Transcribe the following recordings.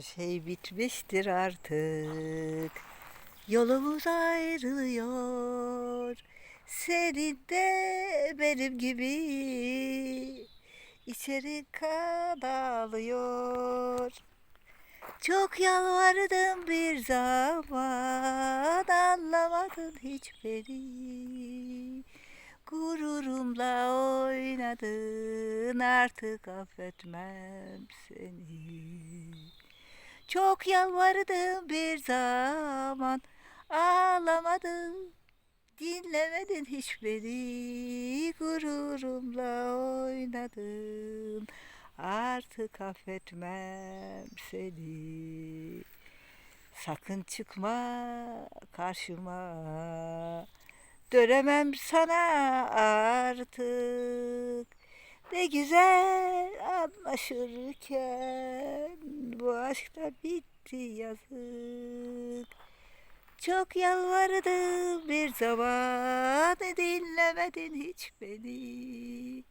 Şey bitmiştir artık. Yolumuz ayrılıyor. Senin de benim gibi içeri kan ağlıyor. Çok yalvardım bir zaman anlamadın hiç beni. Gururumla oynadın artık affetmem seni. Çok yalvardım bir zaman. Ağlamadım dinlemedin hiç beni. Gururumla oynadın. Artık affetmem seni. Sakın çıkma karşıma. Dönemem sana artık ne güzel anlaşırken bu aşk da bitti yazık. Çok yalvardım bir zaman dinlemedin hiç beni.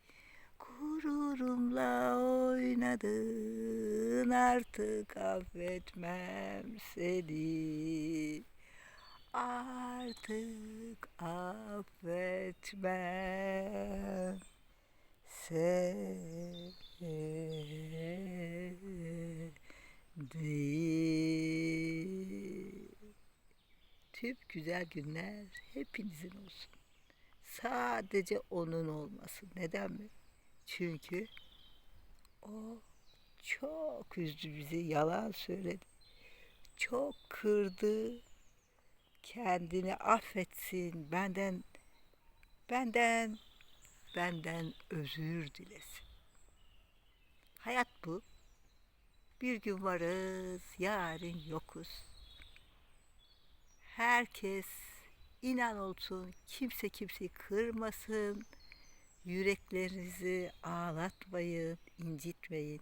Gururumla oynadın artık affetmem seni. Artık affetmem seni. Tüm güzel günler hepinizin olsun. Sadece onun olmasın. Neden mi? Çünkü o çok üzdü bizi, yalan söyledi. Çok kırdı. Kendini affetsin. Benden benden benden özür dilesin. Hayat bu. Bir gün varız, yarın yokuz. Herkes inan olsun, kimse kimseyi kırmasın. Yüreklerinizi ağlatmayın, incitmeyin.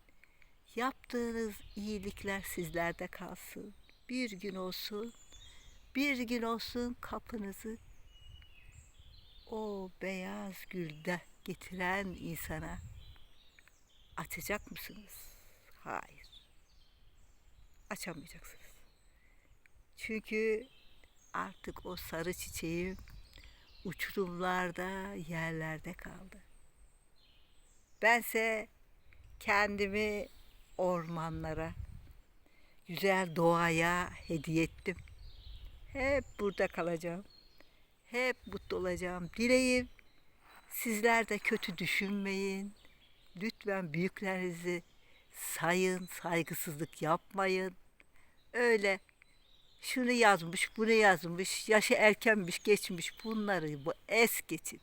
Yaptığınız iyilikler sizlerde kalsın. Bir gün olsun, bir gün olsun kapınızı o beyaz gülde getiren insana açacak mısınız? Hayır. Açamayacaksınız. Çünkü artık o sarı çiçeğim uçurumlarda, yerlerde kaldı. Bense kendimi ormanlara, güzel doğaya hediye ettim. Hep burada kalacağım. Hep mutlu olacağım. Dileğim sizler de kötü düşünmeyin. Lütfen büyüklerinizi sayın, saygısızlık yapmayın. Öyle şunu yazmış, bunu yazmış, yaşı erkenmiş, geçmiş bunları bu es geçin.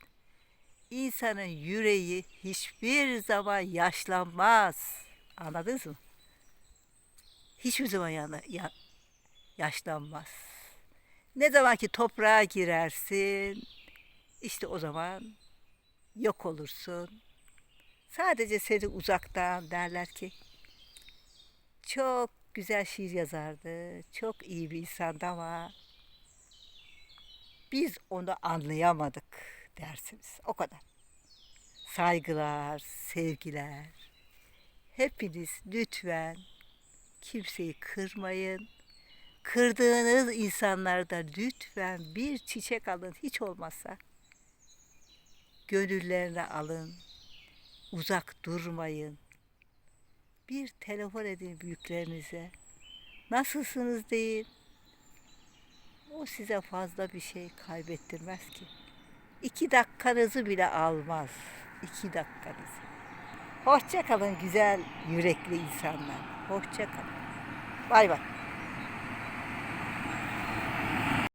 İnsanın yüreği hiçbir zaman yaşlanmaz. Anladınız mı? Hiçbir zaman yana, ya, yaşlanmaz. Ne zaman ki toprağa girersin, işte o zaman yok olursun. Sadece seni uzaktan derler ki çok güzel şiir yazardı. Çok iyi bir insandı ama biz onu anlayamadık dersiniz. O kadar. Saygılar, sevgiler. Hepiniz lütfen kimseyi kırmayın. Kırdığınız insanlarda lütfen bir çiçek alın hiç olmazsa. Gönüllerine alın. Uzak durmayın. Bir telefon edin büyüklerinize. Nasılsınız deyin. O size fazla bir şey kaybettirmez ki. İki dakikanızı bile almaz. İki dakikanızı. Hoşça kalın güzel yürekli insanlar. Hoşça kalın. Bay bay.